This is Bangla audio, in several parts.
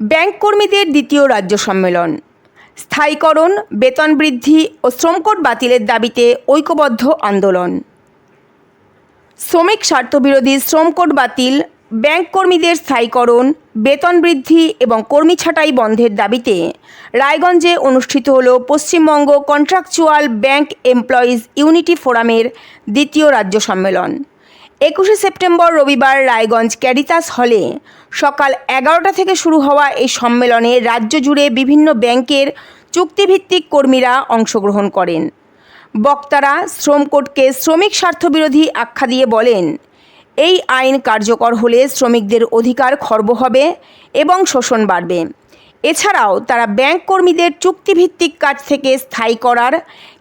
ব্যাংক কর্মীদের দ্বিতীয় রাজ্য সম্মেলন। স্থায়ীকরণ, বেতন বৃদ্ধি ও শ্রমকোট বাতিলের দাবিতে ঐক্যবদ্ধ আন্দোলন। শ্রমিক স্বার্থবিরোধী শ্রমকোট বাতিল, ব্যাংক কর্মীদের স্থায়ীকরণ, বেতন বৃদ্ধি এবং কর্মী ছাঁটাই বন্ধের দাবিতে রায়গঞ্জে অনুষ্ঠিত হল Paschimbanga contractual bank employees unity ফোরামের দ্বিতীয় রাজ্য সম্মেলন। একুশে সেপ্টেম্বর রবিবার রায়গঞ্জ ক্যারিতাস হলে সকাল এগারোটা থেকে শুরু হওয়া এই সম্মেলনে রাজ্য জুড়ে বিভিন্ন ব্যাংকের চুক্তিভিত্তিক কর্মীরা অংশগ্রহণ করেন। বক্তারা শ্রম কোডকে শ্রমিক স্বার্থবিরোধী আখ্যা দিয়ে বলেন, এই আইন কার্যকর হলে শ্রমিকদের অধিকার খর্ব হবে এবং শোষণ বাড়বে। এছাড়াও তারা ব্যাংক কর্মীদের চুক্তিভিত্তিক কাজ থেকে স্থায়ী করার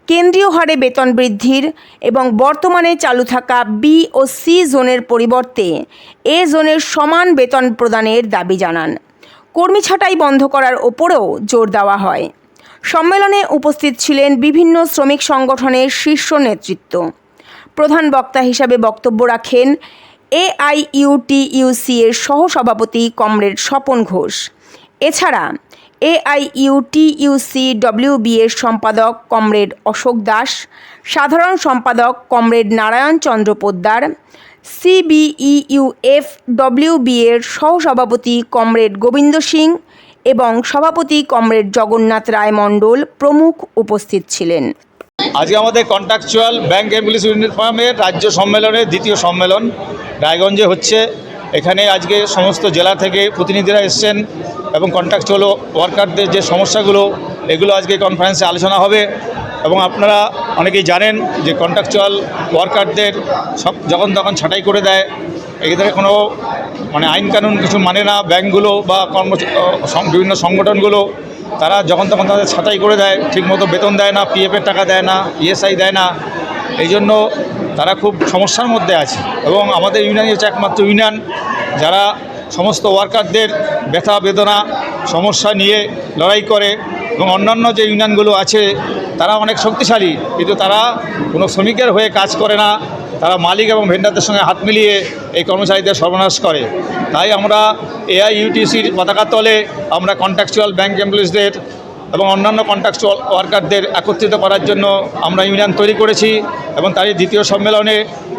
কেন্দ্রীয় হারে বেতন বৃদ্ধির এবং বর্তমানে চালু থাকা বি ও সি জোনের পরিবর্তে এ জোনের সমান বেতন প্রদানের দাবি জানান। কর্মী ছাঁটাই বন্ধ করার ওপরেও জোর দেওয়া হয়। সম্মেলনে উপস্থিত ছিলেন বিভিন্ন শ্রমিক সংগঠনের শীর্ষ নেতৃত্ব। প্রধান বক্তা হিসাবে বক্তব্য রাখেন এআইইউটিইউসি এর সহসভাপতি কমরেড স্বপন ঘোষ। এছাড়া এআইইউটিইউসি এর সম্পাদক কমরেড অশোক দাস, সাধারণ সম্পাদক comrade Narayan Chandra Poddar CBUF WB এর সহসভাপতি কমরেড গোবিন্দ সিং এবং সভাপতি কমরেড জগন্নাথ রায় মণ্ডল প্রমুখ উপস্থিত ছিলেন। আজকে আমাদের কন্ট্রাকচুয়াল ব্যাংক এমপ্লয়িজ ইউনিট ফার্মের রাজ্য সম্মেলনের দ্বিতীয় সম্মেলন রায়গঞ্জে হচ্ছে। এখানে আজকে সমস্ত জেলা থেকে প্রতিনিধিরা এসছেন এবং কন্ট্রাকচুয়াল ওয়ার্কারদের যে সমস্যাগুলো, এগুলো আজকে কনফারেন্সে আলোচনা হবে। এবং আপনারা অনেকেই জানেন যে কন্ট্রাকচুয়াল ওয়ার্কারদের সব যখন তখন ছাঁটাই করে দেয়। এদের কোনো মানে আইন কানুন কিছু মানে না। ব্যাংকগুলো বা কর্ম বিভিন্ন সংগঠনগুলো, তারা যখন তখন তাদের ছাঁটাই করে দেয়। ঠিকমতো বেতন দেয় না পিএফের টাকা দেয় না ইএসআই দেয় না। এই জন্য তারা খুব সমস্যার মধ্যে আছে এবং আমাদের ইউনিয়নই হচ্ছে একমাত্র ইউনিয়ন। যারা সমস্ত ওয়ার্কারদের ব্যথা, বেদনা, সমস্যা নিয়ে লড়াই করে এবং অন্যান্য যে ইউনিয়নগুলো আছে, তারা অনেক শক্তিশালী। কিন্তু তারা কোনো শ্রমিকের হয়ে কাজ করে না। তারা মালিক এবং ভেন্ডারদের সঙ্গে হাত মিলিয়ে এই কর্মচারীদের সর্বনাশ করে। তাই আমরা এআই ইউটিসির পতাকা তলে আমরা কন্ট্রাকচুয়াল ব্যাংক এমপ্লয়িজদের এবং অন্যান্য কন্ট্রাকচুয়াল ওয়ার্কারদের একত্রিত করার জন্য আমরা ইউনিয়ন তৈরি করেছি এবং তারই দ্বিতীয় সম্মেলনে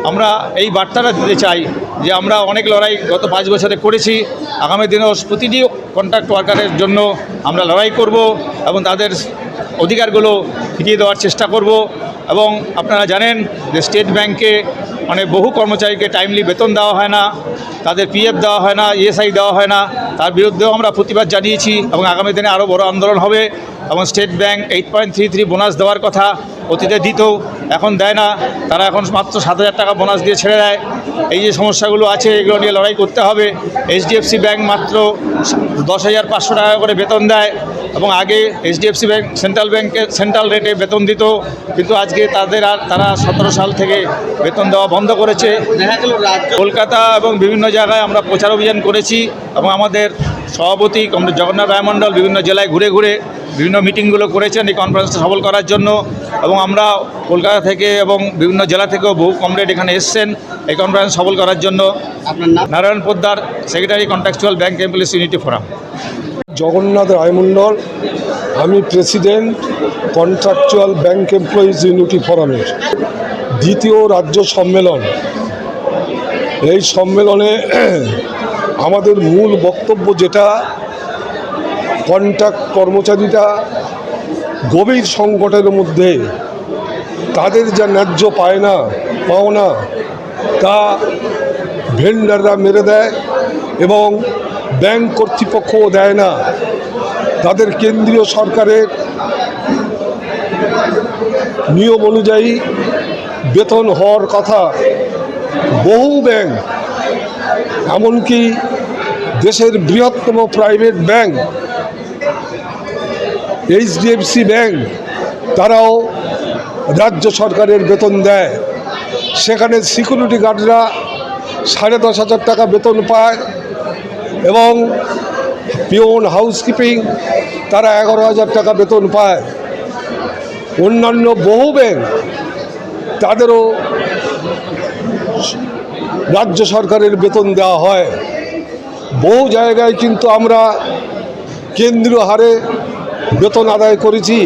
আমরা এই বার্তাটা দিতে চাই যে আমরা অনেক লড়াই গত পাঁচ বছরে করেছি। আগামী দিনেও প্রতিটি কন্ট্রাক্ট ওয়ার্কারের জন্য আমরা লড়াই করব এবং তাদের অধিকারগুলো ফিরিয়ে দেওয়ার চেষ্টা করব। এবং আপনারা জানেন যে স্টেট ব্যাংকে অনেক বহু কর্মচারীকে টাইমলি বেতন দেওয়া হয় না, তাদের পিএফ দেওয়া হয় না ইএসআই দেওয়া হয় না। তার বিরুদ্ধেও আমরা প্রতিবাদ জানিয়েছি এবং আগামী দিনে আরও বড় আন্দোলন হবে। এবং State Bank eight point three three bonus দেওয়ার কথা অতীতে দিত এখন দেয় না। তারা এখন মাত্র সাত হাজার টাকা বোনাস দিয়ে ছেড়ে দেয়। এই যে সমস্যাগুলো আছে, এগুলো নিয়ে লড়াই করতে হবে। এইচডিএফসি ব্যাংক মাত্র দশ হাজার পাঁচশো টাকা করে বেতন দেয় এবং আগে এইচডিএফসি ব্যাংক, সেন্ট্রাল ব্যাংকে সেন্ট্রাল রেটে বেতন দিত। কিন্তু আজকে তাদের আর, তারা সতেরো সাল থেকে বেতন দেওয়া বন্ধ করেছে। কলকাতা এবং বিভিন্ন জায়গায় আমরা প্রচার অভিযান করেছি এবং আমাদের সভাপতি জগন্নাথ রায়মণ্ডল বিভিন্ন জেলায় ঘুরে ঘুরে বিভিন্ন মিটিংগুলো করেছেন এই কনফারেন্সটা সফল করার জন্য এবং আমরা কলকাতা থেকে এবং বিভিন্ন জেলা থেকেও বহু কমরেড এখানে এসছেন এই কনফারেন্স সফল করার জন্য। Narayan Poddar secretary contractual bank employees unity forum Jagannath Raimondal আমি president contractual bank employees unity ফোরামের দ্বিতীয় রাজ্য সম্মেলন। এই সম্মেলনে আমাদের মূল বক্তব্য যেটা কন্ট্রাক্ট কর্মচারীরা গভীর সংকটের মধ্যে তাদের যা ন্যায্য পায় না পাওনা তা ভেন্ডাররা মেরে দেয় এবং ব্যাংক কর্তৃপক্ষও দেয় না। তাদের কেন্দ্রীয় সরকারের নিয়ম অনুযায়ী বেতন হওয়ার কথা বহু ব্যাংক, এমনকি দেশের বৃহত্তম প্রাইভেট ব্যাংক এইচডিএফসি ব্যাংক, তারাও রাজ্য সরকারের বেতন দেয়। সেখানে সিকিউরিটি গার্ডরা সাড়ে দশ হাজার টাকা বেতন পায় এবং পিওন হাউসকিপিং তারা এগারো হাজার টাকা বেতন পায়। অন্যান্য বহু ব্যাংক, তাদেরও রাজ্য সরকারের বেতন দেওয়া হয়। বহু জায়গায় কিন্তু আমরা কেন্দ্রীয় হারে বেতন আদায় করেছি।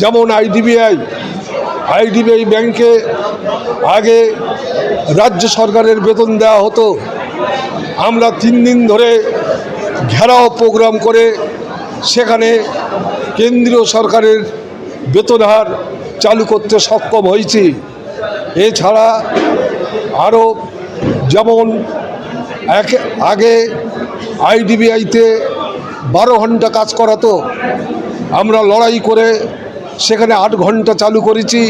যেমন আইডিবিআই আইডিবিআই ব্যাংকে আগে রাজ্য সরকারের বেতন দেওয়া হতো। আমরা তিন দিন ধরে ঘেরাও প্রোগ্রাম করে সেখানে কেন্দ্রীয় সরকারের বেতন হার চালু করতে সক্ষম হয়েছি। এছাড়া আরও যেমন এক আগে আইডিবিআইতে বারো ঘণ্টা কাজ করাতো আমরা লড়াই করে সেখানে আট ঘণ্টা চালু করেছি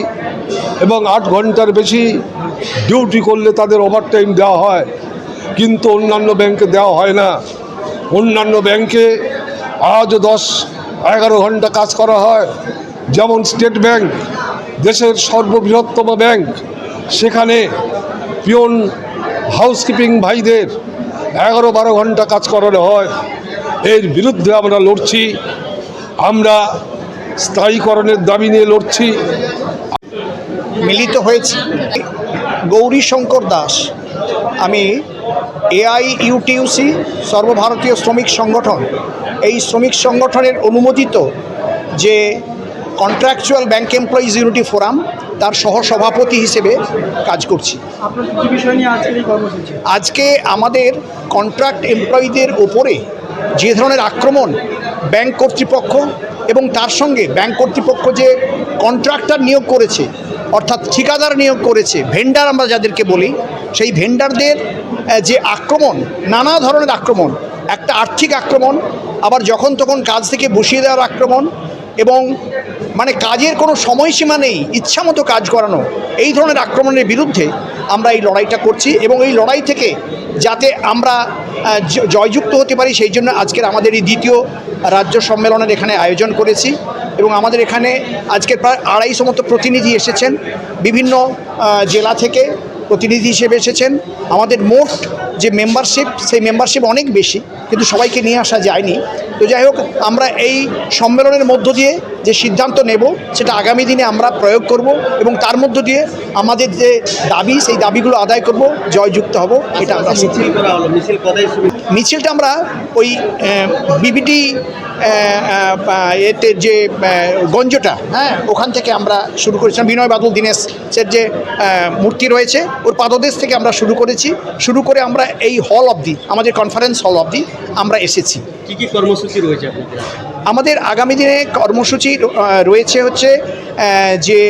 এবং আট ঘণ্টার বেশি ডিউটি করলে তাদের ওভারটাইম দেওয়া হয়। কিন্তু অন্যান্য ব্যাংকে দেওয়া হয় না। অন্যান্য ব্যাংকে আজও দশ, এগারো ঘণ্টা কাজ করা হয়। যেমন স্টেট ব্যাংক দেশের সর্ববৃহত্তম ব্যাংক সেখানে পিয়ন হাউসকিপিং ভাইদের এগারো বারো ঘণ্টা কাজ করানো হয়। এর বিরুদ্ধে আমরা লড়ছি আমরা স্থায়ীকরণের দাবি নিয়ে লড়ছি। মিলিত হয়েছি। গৌরী শঙ্কর দাস আমি এআই ইউটিউসি সর্বভারতীয় শ্রমিক সংগঠন। এই শ্রমিক সংগঠনের অনুমোদিত যে contractual bank employees unity forum তার সহসভাপতি হিসেবে কাজ করছি। আপনার কী বিষয় নিয়ে আজকের এই কর্মসূচি? আজকে আমাদের কন্ট্রাক্ট এমপ্লয়ীদের ওপরে যে ধরনের আক্রমণ ব্যাংক কর্তৃপক্ষ এবং তার সঙ্গে ব্যাংক কর্তৃপক্ষ যে কন্ট্রাক্টর নিয়োগ করেছে, অর্থাৎ ঠিকাদার নিয়োগ করেছে ভেন্ডার আমরা যাদেরকে বলি, সেই ভেন্ডারদের যে আক্রমণ, নানা ধরনের আক্রমণ, একটা আর্থিক আক্রমণ, আবার যখন তখন কাজ থেকে বসিয়ে দেওয়ার আক্রমণ এবং মানে কাজের কোনো সময়সীমা নেই, ইচ্ছামতো কাজ করানো, এই ধরনের আক্রমণের বিরুদ্ধে আমরা এই লড়াইটা করছি এবং এই লড়াই থেকে যাতে আমরা জয়যুক্ত হতে পারি, সেই জন্য আজকের আমাদের এই দ্বিতীয় রাজ্য সম্মেলনের এখানে আয়োজন করেছি এবং আমাদের এখানে আজকের প্রায় আড়াইশো মতো প্রতিনিধি এসেছেন বিভিন্ন জেলা থেকে। প্রতিনিধি হিসেবে এসেছেন। আমাদের মোট যে মেম্বারশিপ সেই মেম্বারশিপ অনেক বেশি, কিন্তু সবাইকে নিয়ে আসা যায়নি। তো যাই হোক, আমরা এই সম্মেলনের মধ্য দিয়ে যে সিদ্ধান্ত নেব, সেটা আগামী দিনে আমরা প্রয়োগ করব এবং তার মধ্য দিয়ে আমাদের যে দাবি, সেই দাবিগুলো আদায় করব, জয়যুক্ত হব, এটা আমরা মিছিলটা আমরা ওই বিবিটি এতে যে গঞ্জটা হ্যাঁ ওখান থেকে আমরা শুরু করেছিলাম। বিনয় বাদল দীনেশের যে মূর্তি রয়েছে ওর পাদদেশ থেকে আমরা শুরু করেছি। শুরু করে আমরা এই হল অবধি আমাদের কনফারেন্স হল অবধি আমরা এসেছি। কি কি কর্মসূচি রয়েছে আমাদের আগামী দিনে কর্মসূচি রয়েছে হচ্ছে যে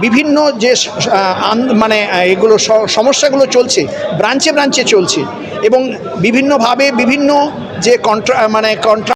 বিভিন্ন যে মানে এগুলো সমস্যাগুলো চলছে, ব্রাঞ্চে ব্রাঞ্চে চলছে এবং বিভিন্নভাবে বিভিন্ন যে কন্ট্রা মানে কন্ট্রা